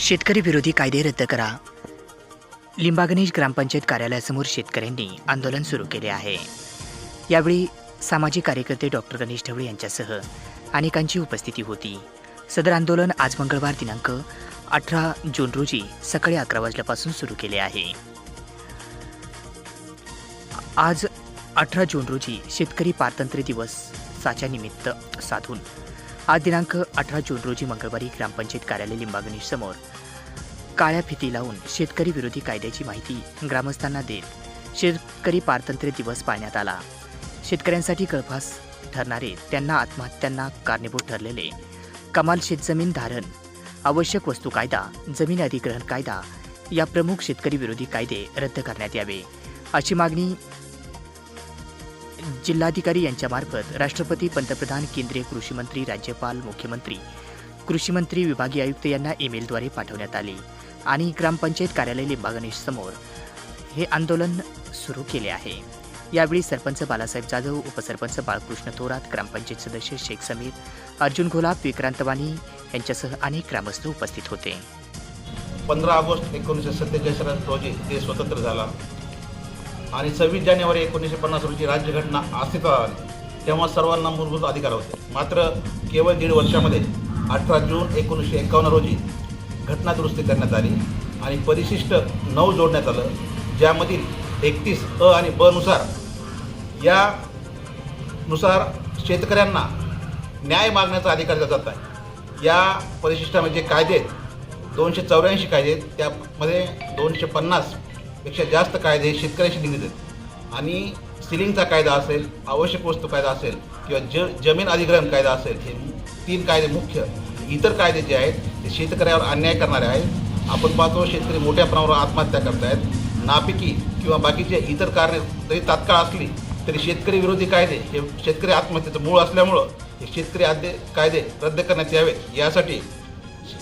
शेतकरी विरोधी कायदे रद्द करा. लिंबागणेश ग्रामपंचायत कार्यालयासमोर शेतकऱ्यांनी आंदोलन सुरू केले आहे. यावेळी सामाजिक कार्यकर्ते डॉक्टर गणेश ढवळे यांच्यासह अनेकांची उपस्थिती होती. सदर आंदोलन आज मंगळवार दिनांक अठरा जून रोजी सकाळी अकरा वाजल्यापासून सुरू केले आहे. आज अठरा जून रोजी शेतकरी पारतंत्र्य दिवसाच्या निमित्त साधून आज दिनांक अठरा जून रोजी मंगळवारी ग्रामपंचायत कार्यालय लिंबागणेश समोर काळ्या फिती लावून शेतकरी विरोधी कायद्याची माहिती ग्रामस्थांना देत शेतकरी पारतंत्र्य दिवस पाळण्यात आला. शेतकऱ्यांसाठी कळफास ठरणारे त्यांना आत्महत्यांना कारणीभूत ठरलेले. कमाल शेतजमीन धारण आवश्यक वस्तू कायदा जमीन अधिग्रहण कायदा या प्रमुख शेतकरी विरोधी कायदे रद्द करण्यात यावे अशी मागणी जिल्हाधिकारी यांच्यामार्फत राष्ट्रपती पंतप्रधान केंद्रीय कृषी मंत्री राज्यपाल मुख्यमंत्री कृषी मंत्री विभागीय आयुक्त यांना ईमेलद्वारे पाठवण्यात आले आणि ग्रामपंचायत कार्यालय लिंबागणेश समोर हे आंदोलन सुरू केले आहे. यावेळी सरपंच बालासाहेब जाधव उपसरपंच बाळकृष्ण थोरात ग्रामपंचायत सदस्य शेख समीर अर्जुन घोलाप विक्रांत वाणी यांच्यासह अनेक ग्रामस्थ उपस्थित होते. पंधरा ऑगस्ट एकोणीसशे सत्तेचाळीस रोजी देश स्वतंत्र झाला. आणि सव्वीस जानेवारी एकोणीसशे पन्नास रोजी राज्यघटना अस्तित्वात आली. तेव्हा सर्वांना मूलभूत अधिकार होते. मात्र केवळ दीड वर्षामध्ये अठरा जून एकोणीसशे एकावन्न रोजी घटना दुरुस्ती करण्यात आली आणि परिशिष्ट नऊ जोडण्यात आलं ज्यामधील एकतीस अ आणि ब नुसार यानुसार शेतकऱ्यांना न्याय मागण्याचा अधिकार दिला जात आहे. या परिशिष्टामध्ये जे कायदे आहेत दोनशे चौऱ्याऐंशी कायदे आहेत त्यामध्ये दोनशे पन्नास पेक्षा जास्त कायदे हे शेतकऱ्याशी निगडीत आहेत. आणि सिलिंगचा कायदा असेल आवश्यक वस्तू कायदा असेल किंवा ज जमीन अधिग्रहण कायदा असेल हे तीन कायदे मुख्य. इतर कायदे जे आहेत ते शेतकऱ्यावर अन्याय करणारे आहेत. आपण पाहतो शेतकरी मोठ्या प्रमाणावर आत्महत्या करतायत. नापिकी किंवा बाकीचे इतर कारणे जरी तात्काळ असली तरी शेतकरी विरोधी कायदे हे शेतकरी आत्महत्येचं मूळ असल्यामुळं हे शेतकरी आद्य कायदे रद्द करण्यात यावेत. यासाठी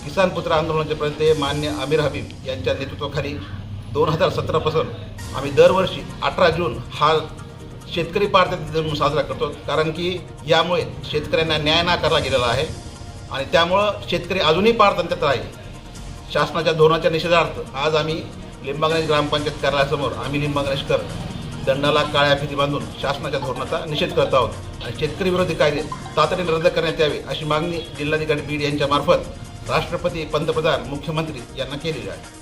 किसान पुत्र आंदोलनाचे प्रयत्न मान्य आमिर हबीब यांच्या नेतृत्वाखाली दोन हजार सतरापासून आम्ही दरवर्षी अठरा जून हा शेतकरी पारतंत्र्य दिन म्हणून साजरा करतो. कारण की यामुळे शेतकऱ्यांना न्याय नाकारला गेलेला आहे. आणि त्यामुळं शेतकरी अजूनही पारतंत्र्यात आहे. शासनाच्या धोरणाच्या निषेधार्थ आज आम्ही लिंबागणेश ग्रामपंचायत कार्यालयासमोर आम्ही लिंबागणेशकर दंडाला काळ्या फिती बांधून शासनाच्या धोरणाचा निषेध करत आहोत. आणि शेतकरी विरोधी कायदे तातडीने रद्द करण्यात यावे अशी मागणी जिल्हाधिकारी बीड यांच्यामार्फत राष्ट्रपती पंतप्रधान मुख्यमंत्री यांना केलेली आहे.